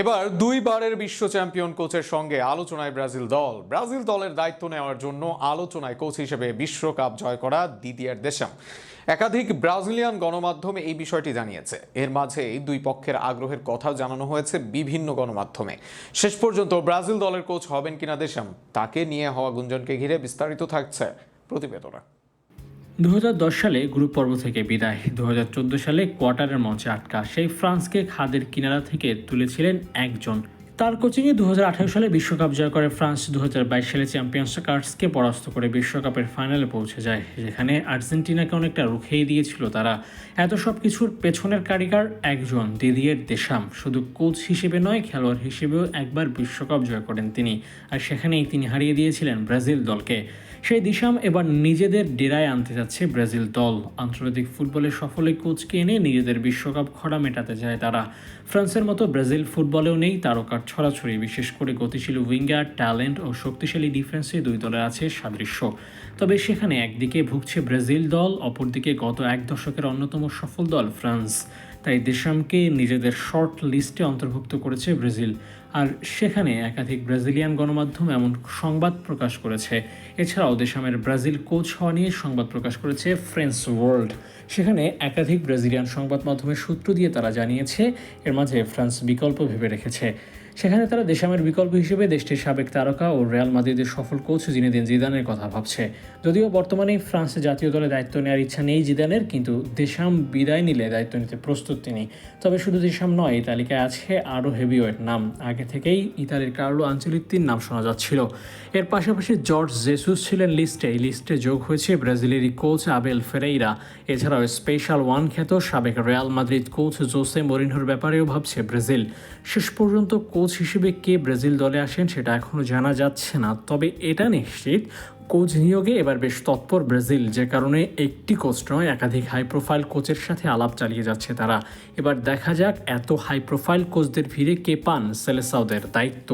এবার দুইবারের বিশ্ব চ্যাম্পিয়ন কোচের সঙ্গে আলোচনায় ব্রাজিল দল। ব্রাজিল দলের দায়িত্ব নেওয়ার জন্য আলোচনায় কোচ হিসেবে বিশ্বকাপ জয় করা দিদিয়ার দেশাম। একাধিক ব্রাজিলিয়ান গণমাধ্যমে এই বিষয়টি জানিয়েছে। এর মাঝে দুই পক্ষের আগ্রহের কথাও জানানো হয়েছে বিভিন্ন গণমাধ্যমে। শেষ পর্যন্ত ব্রাজিল দলের কোচ হবেন কিনা দেশাম, তাকে নিয়ে হওয়া গুঞ্জনকে ঘিরে বিস্তারিত থাকছে প্রতিবেদনা। দু হাজার দশ সালে গ্রুপ পর্ব থেকে বিদায়। দু হাজার চোদ্দ সালে কোয়ার্টারের মঞ্চে আটকা। সেই ফ্রান্সকে খাদের কিনারা থেকে তুলেছিলেন একজন তার কোচিংয়ে দু হাজার আঠেরো সালে বিশ্বকাপ জয় করে ফ্রান্স দু হাজার বাইশ সালে চ্যাম্পিয়ন্স কার্ডসকে পরাস্ত করে বিশ্বকাপের ফাইনালে পৌঁছে যায়, যেখানে আর্জেন্টিনাকে অনেকটা রুখেই দিয়েছিল তারা। এত সব কিছুর পেছনের কারিগর একজন, দিদিয়ের দেশাম। শুধু কোচ হিসেবে নয়, খেলোয়াড় হিসেবেও একবার বিশ্বকাপ জয় করেন তিনি, আর সেখানেই তিনি হারিয়ে দিয়েছিলেন ব্রাজিল দলকে। সেই দিশাম এবার নিজেদের ডেরায় আনতে যাচ্ছে ব্রাজিল দল। আন্তর্জাতিক ফুটবলে সফলে কোচকে এনে নিজেদের বিশ্বকাপ খরা মেটাতে যায় তারা। ফ্রান্সের মতো ব্রাজিল ফুটবলেও নেই তারকার ছড়াছড়ি, বিশেষ করে গতিশীল উইঙ্গার, ট্যালেন্ট ও শক্তিশালী ডিফেন্সে দুই দলের আছে সাদৃশ্য। তবে সেখানে একদিকে ভুগছে ব্রাজিল দল, অপরদিকে গত এক দশকের অন্যতম সফল দল, ফ্রান্স। তাই দেশামকে নিজেদের শর্ট লিস্টে অন্তর্ভুক্ত করেছে ব্রাজিল। আর সেখানে একাধিক ব্রাজিলিয়ান গণমাধ্যম এমন সংবাদ প্রকাশ করেছে। এছাড়াও দেশামের ব্রাজিল কোচ হওয়া নিয়ে সংবাদ প্রকাশ করেছে ফ্রেন্স ওয়ার্ল্ড। সেখানে একাধিক ব্রাজিলিয়ান সংবাদ মাধ্যমের সূত্র দিয়ে তারা জানিয়েছে, এর মাঝে ফ্রান্স বিকল্প ভেবে রেখেছে। সেখানে তারা দেশামের বিকল্প হিসেবে দেশটির সাবেক তারকা ও রিয়াল মাদ্রিদের সফল কোচ জিনেদিন জিদানের কথা ভাবছে। যদিও বর্তমানে ফ্রান্সের জাতীয় দলে দায়িত্ব নেওয়ার ইচ্ছা নেই জিদানের, কিন্তু দেশাম বিদায় নিলে দায়িত্ব নিতে প্রস্তুত তিনি। তবে শুধু দেশাম নয়, এই তালিকায় আছে আরও হেভিওয়েট নাম। আগে থেকেই ইতালির কার্লো আঞ্চলিকটির নাম শোনা যাচ্ছিল। এর পাশাপাশি জর্জ জেসুস ছিলেন লিস্টে। এই লিস্টে যোগ হয়েছে ব্রাজিলেরই কোচ আবেল ফেরেইরা। এছাড়াও স্পেশাল ওয়ান খ্যাত সাবেক রিয়াল মাদ্রিদ কোচ জোসে মরিনহোর ব্যাপারেও ভাবছে ব্রাজিল। শেষ পর্যন্ত কোচ হিসেবে কে ব্রাজিল দলে আসেন সেটা এখনও জানা যাচ্ছে না। তবে এটা নিশ্চিত, কোচ নিয়োগে এবার বেশ তৎপর ব্রাজিল, যে কারণে একটি কোচ নয়, একাধিক হাই প্রোফাইল কোচের সাথে আলাপ চালিয়ে যাচ্ছে তারা। এবার দেখা যাক এত হাই প্রোফাইল কোচদের ভিড়ে কে পান সেলেসাওদের দায়িত্ব।